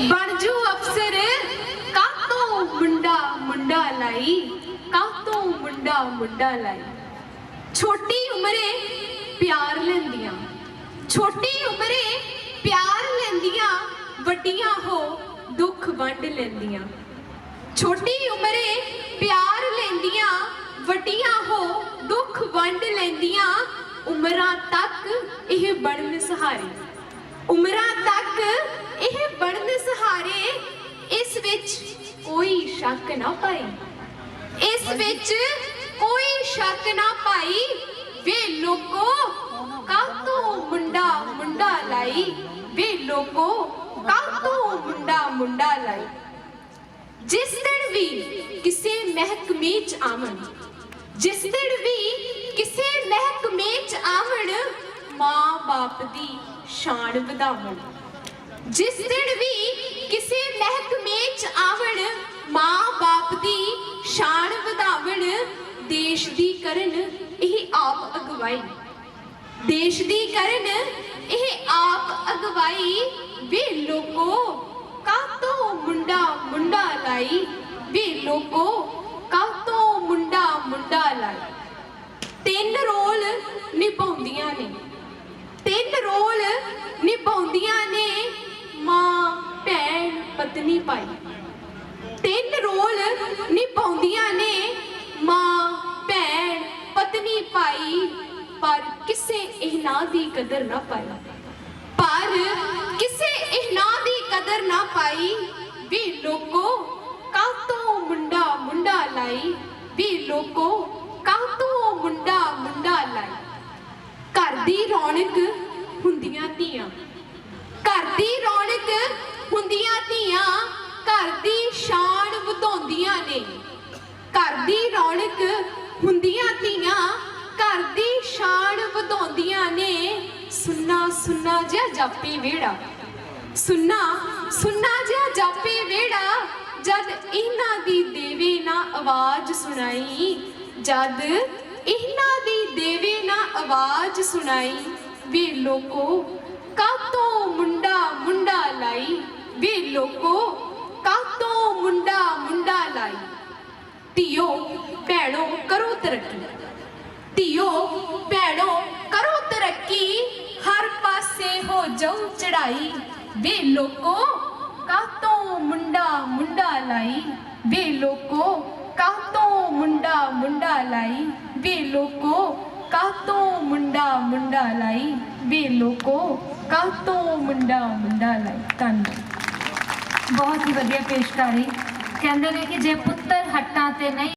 ਬਣ ਜੂ ਅਫਸਰ ਕਾਤੋਂ ਮੁੰਡਾ ਮੁੰਡਾ ਲਾਈ, ਕਾਤੋਂ ਮੁੰਡਾ ਮੁੰਡਾ ਲਾਈ। ਛੋਟੀ ਉਮਰੇ ਪਿਆਰ ਲੈਂਦੀਆਂ, ਛੋਟੀ ਉਮਰੇ ਪਿਆਰ ਲੈਂਦੀਆਂ, ਵੱਡੀਆਂ ਹੋ ਦੁੱਖ ਵੰਡ ਲੈਂਦੀਆਂ। ਛੋਟੀ ਉਮਰੇ ਪਿਆਰ ਲੈਂਦੀਆਂ, ਵੱਡੀਆਂ ਹੋ ਦੁੱਖ ਵੰਡ ਲੈਂਦੀਆਂ, ਉਮਰਾਂ ਤੱਕ ਇਹ ਬਣਨ ਸਹਾਰੇ। ਉਮਰਾਂ ਤੱਕ ਬਣਨ ਸਹਾਰੇ ਇਸ ਵਿੱਚ ਕੋਈ ਸ਼ੱਕ ਨਾ ਪਾਈ। ਇਸ ਵਿੱਚ ਕੋਈ ਸ਼ੱਕ ਨਾ ਪਾਈ। ਵੇ ਲੋਕੋ ਕਾਤੋਂ ਮੁੰਡਾ ਮੁੰਡਾ ਲਾਈ। ਵੇ ਲੋਕੋ ਕਾਤੋਂ ਮੁੰਡਾ ਮੁੰਡਾ ਲਾਈ। ਜਿਸ ਦਿਨ ਵੀ ਕਿਸੇ ਮਹਿਕਮੇ ਚ ਆਵਣ ਜਿਸ ਦਿਨ ਵੀ ਕਿਸੇ ਮਹਿਕਮੇ ਚ ਆਵਣ ਮਾਂ ਬਾਪ ਦੀ ਸ਼ਾਨ ਵਧਾਵਣ। ਜਿਸ ਦਿਨ ਵੀ ਕਿਸੇ ਮਹਿਕਮੇ ਚ ਆਵਣ ਮਾਂ ਬਾਪ ਦੀ ਸ਼ਾਨ ਵਧਾਵਣ, ਦੇਸ਼ ਦੀ ਕਰਨ, ਇਹ ਆਪ ਅਗਵਾਈ। ਦੇਸ਼ ਦੀ ਕਰਨ, ਇਹ ਆਪ ਅਗਵਾਈ। ਵੇ ਲੋਕੋ ਕਾਤੋਂ ਮੁੰਡਾ ਮੁੰਡਾ ਲਾਈ? ਵੇ ਲੋਕੋ ਕਾਤੋਂ ਮੁੰਡਾ ਮੁੰਡਾ ਲਾਈ? ਤਿੰਨ ਰੋਲ ਨਿਭਾਉਂਦੀਆਂ ਨੇ। ਤਿੰਨ ਰੋਲ ਨਿਭਾਉਂਦੀਆਂ ਨੇ ਭੈਣ ਪਤਨੀ ਭਾਈ ਤਿੰਨ ਰੋਲ ਨਿਭਾਉਂਦੀਆਂ ਨੇ ਮਾਂ, ਭੈਣ, ਪਤਨੀ ਭਾਈ, ਪਰ ਕਿਸੇ ਇਹਨਾਂ ਦੀ ਕਦਰ ਨਾ ਪਾਈ। ਪਰ ਕਿਸੇ ਇਹਨਾਂ ਦੀ ਕਦਰ ਨਾ ਪਾਈ, ਵੀ ਲੋਕੋ ਕਾਤੋਂ ਮੁੰਡਾ ਮੁੰਡਾ ਲਾਈ, ਵੀ ਲੋਕੋ ਕਾਤੋਂ ਮੁੰਡਾ ਮੁੰਡਾ ਲਾਈ। ਘਰ ਦੀ ਰੌਣਕ ਹੁੰਦੀਆਂ ਧੀਆਂ। ਘਰ ਦੀ ਰੌਣਕ ਹੁੰਦੀਆਂ ਧੀਆਂ, ਘਰ ਦੀ ਸ਼ਾਨ ਵਧਾਉਂਦੀਆਂ ਨੇ। ਸੁੰਨਾ ਸੁੰਨਾ ਜਿਹਾ ਜਾਪੀ ਵੇੜਾ ਸੁੰਨਾ ਸੁੰਨਾ ਜਿਹਾ ਜਾਪੀ ਵੇੜਾ ਜਦ ਇਹਨਾਂ ਦੀ ਦੇਵੇ ਨਾ ਆਵਾਜ਼ ਸੁਣਾਈ, ਜਦ ਇਹਨਾਂ ਦੀ ਦੇਵੇ ਨਾ ਆਵਾਜ਼ ਸੁਣਾਈ, ਵੇ ਲੋਕੋ ਕਾਤੋਂ ਮੁੰਡਾ ਮੁੰਡਾ ਲਾਈ? ਵੇ ਲੋਕੋ ਕਾਤੋਂ ਮੁੰਡਾ ਮੁੰਡਾ ਲਾਈ? ਧੀਓ, ਭੈਣੋ, ਕਰੋ ਤਰੱਕੀ। ਧੀਓ, ਭੈਣੋ, ਕਰੋ ਤਰੱਕੀ। ਹਰ ਪਾਸੇ ਹੋ ਜਾਊ ਚੜਾਈ ਵੇ ਲੋਕੋ ਕਾਤੋਂ ਮੁੰਡਾ ਮੁੰਡਾ ਲਾਈ? ਵੇ ਲੋਕੋ ਕਾਤੋਂ ਮੁੰਡਾ ਮੁੰਡਾ ਲਾਈ? ਵੇ ਲੋਕੋ ਕਾਤੋਂ ਮੁੰਡਾ ਮੁੰਡਾ ਲਾਈ? ਵੇ ਲੋਕੋ ਕਾਤੋਂ ਮੁੰਡਾ ਮੁੰਡਾ ਲਾਈ? ਧੰਨਵਾਦ। ਬਹੁਤ ਹੀ ਵਧੀਆ ਪੇਸ਼ਕਾਰੀ। ਕਹਿੰਦੇ ਨੇ ਕਿ ਜੇ ਪੁੱਤਰ ਹੱਟਾਂ ਤੇ ਨਹੀਂ